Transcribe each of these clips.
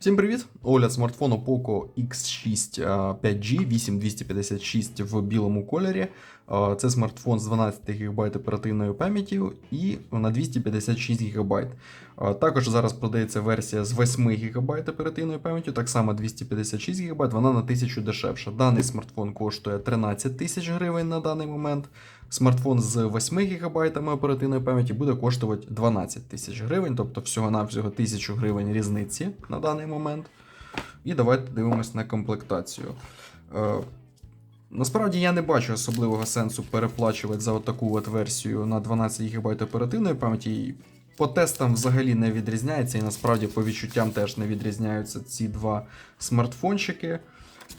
Всім привіт! Огляд смартфону Poco X6 5G 8256 в білому кольорі. Це смартфон з 12 ГБ оперативною пам'яттю і на 256 ГБ. Також зараз продається версія з 8 ГБ оперативною пам'яттю, так само 256 ГБ, вона на 1000 дешевша. Даний смартфон коштує 13 тисяч гривень на даний момент. Смартфон з 8 ГБ оперативної пам'яті буде коштувати 12 тисяч гривень, тобто всього-навсього 1000 гривень різниці на даний момент. І давайте дивимось на комплектацію. Е, насправді я не бачу особливого сенсу переплачувати за таку от версію на 12 ГБ оперативної пам'яті. По тестам взагалі не відрізняється, і насправді по відчуттям теж не відрізняються ці два смартфончики.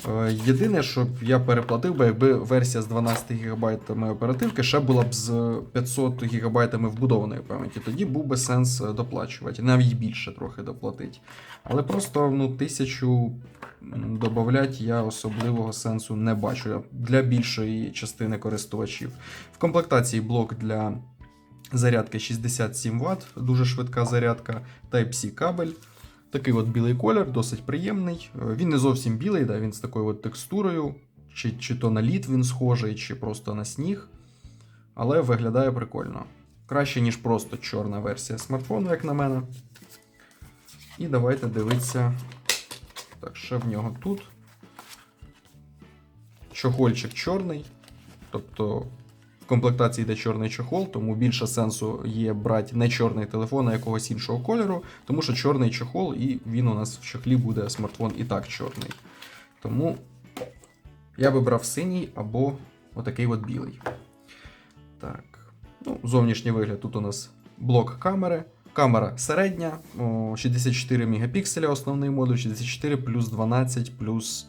Е, Єдине, що я переплатив би, якби версія з 12 ГБ оперативки ще була б з 500 ГБ вбудованої пам'яті. Тоді був би сенс е, доплачувати, навіть більше трохи доплатити. Але просто ну, тисячу додати я особливого сенсу не бачу для більшої частини користувачів. В комплектації блок для зарядки 67 Вт, дуже швидка зарядка, Type-C кабель. Такий от білий колір, досить приємний. Е, Він не зовсім білий, да, він з такою от текстурою, чи, чи то на лід він схожий, чи просто на сніг. Але виглядає прикольно. Краще, ніж просто чорна версія смартфону, як на мене. І давайте дивитися. Так, ще в нього тут. Чохольчик чорний. Тобто в комплектації йде чорний чохол, тому більше сенсу є брати не чорний телефон, а якогось іншого кольору, тому що чорний чохол, і він у нас в чохлі буде смартфон і так чорний. Тому я би брав синій або отакий от білий. Так. Ну, зовнішній вигляд тут у нас блок камери. Камера середня, 64 мегапікселя основний модуль, 64 плюс 12 плюс.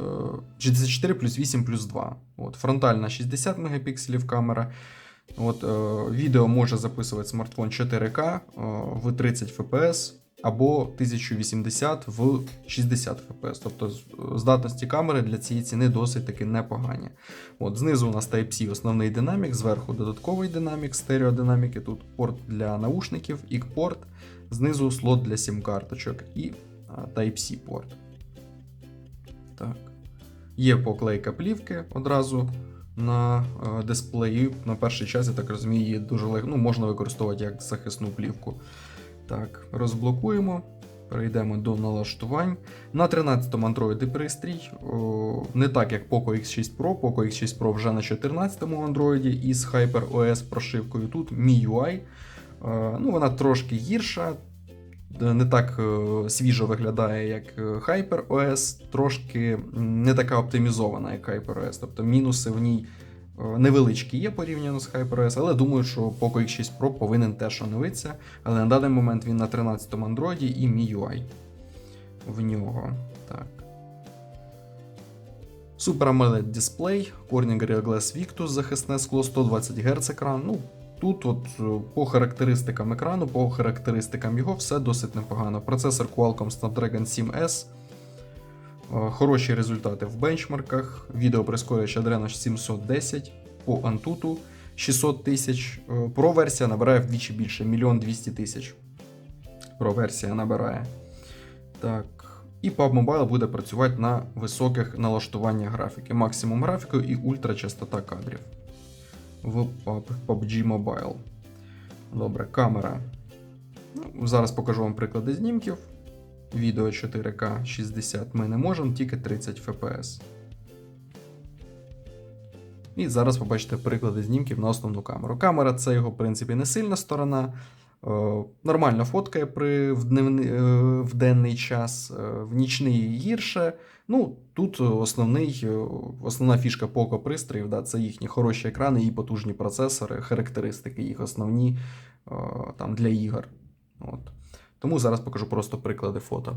А, е, 64 плюс 8 плюс 2. От, фронтальна 60 мегапікселів камера. От, е, відео може записувати смартфон 4К е, в 30 FPS або 1080 в 60 FPS. Тобто здатності камери для цієї ціни досить таки непогані. От, знизу у нас Type-C основний динамік, зверху додатковий динамік, стереодинаміки. Тут порт для наушників, ік-порт, знизу слот для сім-карточок і Type-C порт. Так. Є поклейка плівки одразу на е, дисплеї. На перший час, я так розумію, її дуже легко ну, можна використовувати як захисну плівку. Так, розблокуємо. Перейдемо до налаштувань. На 13-му Android пристрій. Не так як Poco X6 Pro. Poco X6 Pro вже на 14-му Android із HyperOS прошивкою. Тут MIUI. Е, Ну, вона трошки гірша, не так е, свіжо виглядає, як е, HyperOS, трошки не така оптимізована, як HyperOS. Тобто мінуси в ній е, невеличкі є порівняно з HyperOS, але думаю, що Poco X6 Pro повинен теж оновитися. Але на даний момент він на 13-му Android і MIUI в нього. Так. Super AMOLED дисплей, Corning Real Glass Victus, захисне скло 120 Гц екран. Ну, тут от е, по характеристикам екрану, по характеристикам його все досить непогано. Процесор Qualcomm Snapdragon 7S. е, Хороші результати в бенчмарках. Відеоприскорювач Adreno 710 по Antutu 600 тисяч. Е, Pro версія набирає вдвічі більше 1 200 тисяч. Pro версія набирає. Так. І PUBG Mobile буде працювати на високих налаштуваннях графіки, максимум графіку і ультрачастота кадрів в PUBG Mobile. Добре, камера. Ну, зараз покажу вам приклади знімків. Відео 4К 60 ми не можемо, тільки 30 FPS. І зараз побачите приклади знімків на основну камеру. Камера це його, в принципі, не сильна сторона. Е, Нормально фоткає при в, дневни, е, в денний час, е, в нічний гірше. Ну, тут основний, основна фішка Poco пристроїв, да, це їхні хороші екрани і потужні процесори, характеристики їх основні там, для ігор. От. Тому зараз покажу просто приклади фото.